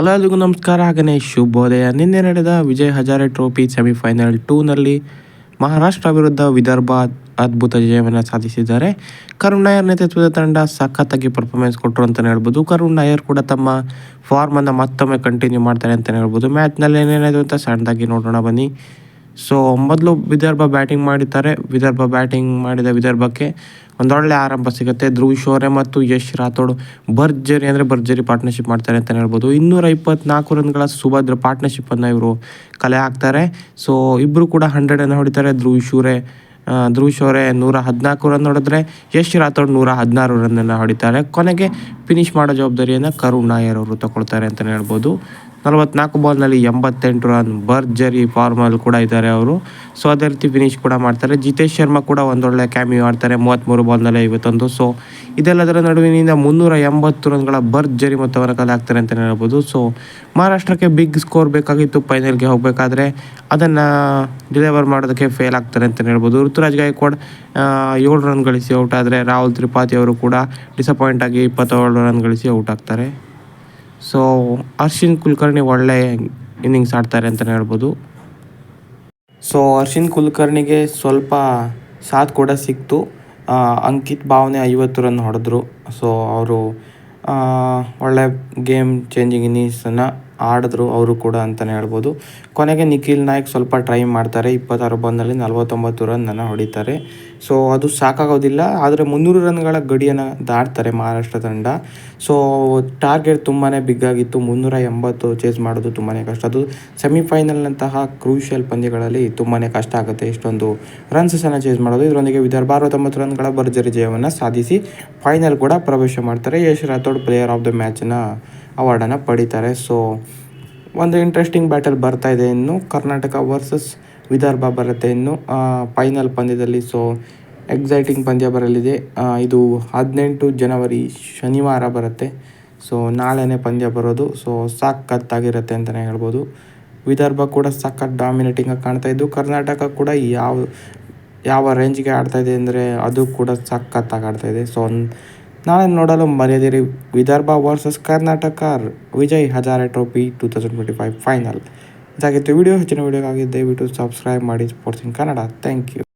Hello ಎಲ್ರಿಗೂ ನಮಸ್ಕಾರ. ಹಾಗೆಯೇ ಶುಭೋದಯ. ನಿನ್ನೆ ನಡೆದ ವಿಜಯ್ ಹಜಾರೆ ಟ್ರೋಫಿ ಸೆಮಿಫೈನಲ್ ಟೂನಲ್ಲಿ ಮಹಾರಾಷ್ಟ್ರ ವಿರುದ್ಧ ವಿದರ್ಭ ಅದ್ಭುತ ಜಯವನ್ನು ಸಾಧಿಸಿದ್ದಾರೆ. ಕರುಣ್ ನಾಯರ್ ನೇತೃತ್ವದ ತಂಡ ಸಖತ್ತಾಗಿ ಪರ್ಫಾರ್ಮೆನ್ಸ್ ಕೊಟ್ಟರು ಅಂತಲೇ ಹೇಳ್ಬೋದು. ಕರುಣ್ ನಾಯರ್ ಕೂಡ ತಮ್ಮ ಫಾರ್ಮನ್ನು ಮತ್ತೊಮ್ಮೆ ಕಂಟಿನ್ಯೂ ಮಾಡ್ತಾರೆ ಅಂತಲೇ ಹೇಳ್ಬೋದು. ಮ್ಯಾಚ್ನಲ್ಲಿ ಏನೇನಾಯಿತು ಅಂತ ಸಣ್ಣದಾಗಿ ನೋಡೋಣ ಬನ್ನಿ. ಸೊ ಮೊದಲು ವಿದರ್ಭ ಬ್ಯಾಟಿಂಗ್ ಮಾಡಿದ್ದಾರೆ. ವಿದರ್ಭ ಬ್ಯಾಟಿಂಗ್ ಮಾಡಿದ ವಿದರ್ಭಕ್ಕೆ ಒಂದೊಳ್ಳೆ ಆರಂಭ ಸಿಗುತ್ತೆ. ಧ್ರುವ್ ಶೋರೆ ಮತ್ತು ಯಶ್ ರಾಥೋಡ್ ಭರ್ಜರಿ ಅಂದರೆ ಭರ್ಜರಿ ಪಾರ್ಟ್ನರ್ಶಿಪ್ ಮಾಡ್ತಾರೆ ಅಂತಲೇ ಹೇಳ್ಬೋದು. ಇನ್ನೂರ ಇಪ್ಪತ್ನಾಲ್ಕು ರನ್ಗಳ ಸುಭದ್ರ ಪಾರ್ಟ್ನರ್ಶಿಪ್ಪನ್ನು ಇವರು ಕಲೆ ಹಾಕ್ತಾರೆ. ಸೊ ಇಬ್ಬರು ಕೂಡ ಹಂಡ್ರೆಡನ್ನು ಹೊಡಿತಾರೆ. ಧ್ರುವ್ ಶೂರೆ ಧ್ರುವ್ ಶೋರೆ ನೂರ ಹದಿನಾಲ್ಕು ರನ್ ಹೊಡೆದ್ರೆ ಯಶ್ ರಾಥೋಡ್ ನೂರ ಹದಿನಾರು ರನ್ನನ್ನು ಹೊಡಿತಾರೆ. ಕೊನೆಗೆ ಫಿನಿಶ್ ಮಾಡೋ ಜವಾಬ್ದಾರಿಯನ್ನು ಕರುಣ್ ನಾಯರ್ ಅವರು ತಗೊಳ್ತಾರೆ ಅಂತಲೇ ಹೇಳ್ಬೋದು. ನಲವತ್ನಾಲ್ಕು ಬಾಲ್ನಲ್ಲಿ ಎಂಬತ್ತೆಂಟು ರನ್, ಭರ್ಜರಿ ಫಾರ್ಮಲ್ಲಿ ಕೂಡ ಇದ್ದಾರೆ ಅವರು. ಸೊ ಅದೇ ರೀತಿ ಫಿನಿಶ್ ಕೂಡ ಮಾಡ್ತಾರೆ. ಜಿತೇಶ್ ಶರ್ಮಾ ಕೂಡ ಒಂದೊಳ್ಳೆ ಕ್ಯಾಮಿ ಆಡ್ತಾರೆ ಮೂವತ್ತ್ಮೂರು ಬಾಲ್ನಲ್ಲಿ ಐವತ್ತೊಂದು. ಸೊ ಇದೆಲ್ಲದರ ನಡುವಿನಿಂದ ಮುನ್ನೂರ ಎಂಬತ್ತು ರನ್ಗಳ ಭರ್ಜರಿ ಮೊತ್ತವನ್ನು ಕಲೆ ಹಾಕ್ತಾರೆ ಅಂತಲೇ ಹೇಳ್ಬೋದು. ಸೊ ಮಹಾರಾಷ್ಟ್ರಕ್ಕೆ ಬಿಗ್ ಸ್ಕೋರ್ ಬೇಕಾಗಿತ್ತು ಫೈನಲ್ಗೆ ಹೋಗಬೇಕಾದ್ರೆ ಅದನ್ನು ಡಿಲಿವರ್ ಮಾಡೋದಕ್ಕೆ ಫೇಲ್ ಆಗ್ತಾರೆ ಅಂತಲೇ ಹೇಳ್ಬೋದು. ಋತುರಾಜ್ ಗಾಯಕ್ವಾಡ್ ಏಳು ರನ್ ಗಳಿಸಿ ಔಟ್ ಆದರೆ ರಾಹುಲ್ ತ್ರಿಪಾಠಿ ಅವರು ಕೂಡ ಡಿಸಪಾಯಿಂಟ್ ಆಗಿ ಇಪ್ಪತ್ತೇಳು ರನ್ ಗಳಿಸಿ ಔಟ್ ಆಗ್ತಾರೆ. ಸೊ ಅರ್ಶಿನ್ ಕುಲಕರ್ಣಿ ಒಳ್ಳೆ ಇನ್ನಿಂಗ್ಸ್ ಆಡ್ತಾರೆ ಅಂತಲೇ ಹೇಳ್ಬೋದು. ಸೊ ಅರ್ಶಿನ್ ಕುಲಕರ್ಣಿಗೆ ಸ್ವಲ್ಪ ಸಾಥ್ ಕೂಡ ಸಿಕ್ತು. ಅಂಕಿತ್ ಭಾವನೆ ಐವತ್ತು ರನ್ ಹೊಡೆದ್ರು. ಸೊ ಅವರು ಒಳ್ಳೆ ಗೇಮ್ ಚೇಂಜಿಂಗ್ ಇನ್ನಿಂಗ್ಸನ್ನು ಆಡಿದ್ರು ಅವರು ಕೂಡ ಅಂತಲೇ ಹೇಳ್ಬೋದು. ಕೊನೆಗೆ ನಿಖಿಲ್ ನಾಯಕ್ ಸ್ವಲ್ಪ ಟ್ರೈ ಮಾಡ್ತಾರೆ. ಇಪ್ಪತ್ತಾರು ಬಂದಲ್ಲಿ ನಲವತ್ತೊಂಬತ್ತು ರನ್ನನ್ನು ಹೊಡಿತಾರೆ. ಸೊ ಅದು ಸಾಕಾಗೋದಿಲ್ಲ. ಆದರೆ ಮುನ್ನೂರು ರನ್ಗಳ ಗಡಿಯನ್ನು ದಾಟ್ತಾರೆ ಮಹಾರಾಷ್ಟ್ರ ತಂಡ. ಸೊ ಟಾರ್ಗೆಟ್ ತುಂಬಾ ಬಿಗ್ ಆಗಿತ್ತು. ಮುನ್ನೂರ ಎಂಬತ್ತು ಚೇಸ್ ಮಾಡೋದು ತುಂಬಾ ಕಷ್ಟ. ಅದು ಸೆಮಿಫೈನಲ್ನಂತಹ ಕ್ರೂಷಿಯಲ್ ಪಂದ್ಯಗಳಲ್ಲಿ ತುಂಬಾ ಕಷ್ಟ ಆಗುತ್ತೆ. ಇಷ್ಟೊಂದು ರನ್ಸನ್ನು ಚೇಸ್ ಮಾಡೋದು. ಇದರೊಂದಿಗೆ ವಿದರ್ಭ ಅರವತ್ತೊಂಬತ್ತು ರನ್ಗಳ ಭರ್ಜರಿ ಜಯವನ್ನು ಸಾಧಿಸಿ ಫೈನಲ್ ಕೂಡ ಪ್ರವೇಶ ಮಾಡ್ತಾರೆ. Yash Rathod player of the ಮ್ಯಾಚ್ನ ಅವಾರ್ಡನ್ನು ಪಡಿತಾರೆ. ಸೊ ಒಂದು ಇಂಟ್ರೆಸ್ಟಿಂಗ್ ಬ್ಯಾಟಲ್ ಬರ್ತಾ ಇದೆ ಇನ್ನು. ಕರ್ನಾಟಕ ವರ್ಸಸ್ ವಿದರ್ಭ ಬರುತ್ತೆ. ಇನ್ನು ಫೈನಲ್ ಪಂದ್ಯದಲ್ಲಿ ಸೊ ಎಕ್ಸೈಟಿಂಗ್ ಪಂದ್ಯ ಬರಲಿದೆ. ಇದು ಹದಿನೆಂಟು ಜನವರಿ ಶನಿವಾರ ಬರುತ್ತೆ. ಸೊ ನಾಳೆನೇ ಪಂದ್ಯ ಬರೋದು. ಸೊ ಸಖತ್ತಾಗಿರುತ್ತೆ ಅಂತಲೇ ಹೇಳ್ಬೋದು. ವಿದರ್ಭ ಕೂಡ ಸಖತ್ ಡಾಮಿನೇಟಿಂಗಾಗಿ ಕಾಣ್ತಾ ಇದ್ದು, ಕರ್ನಾಟಕ ಕೂಡ ಯಾವ ಯಾವ ರೇಂಜ್ಗೆ ಇದೆ ಅಂದರೆ ಅದು ಕೂಡ ಸಖತ್ತಾಗಿ ಇದೆ. ಸೊ ನಾಳೆ ನೋಡಲು ಮರೆಯದಿರಿ. Vidarbha versus Karnataka Vijay Hazare trophy two thousand twenty five final ಇದಾಗಿತ್ತು. ವಿಡಿಯೋ ಹೆಚ್ಚಿನ ವಿಡಿಯೋಗಾಗಿ ದಯವಿಟ್ಟು ಸಬ್ಸ್ಕ್ರೈಬ್ ಮಾಡಿ ಸ್ಪೋರ್ಟ್ಸ್ ಕನ್ನಡ ಥ್ಯಾಂಕ್ ಯು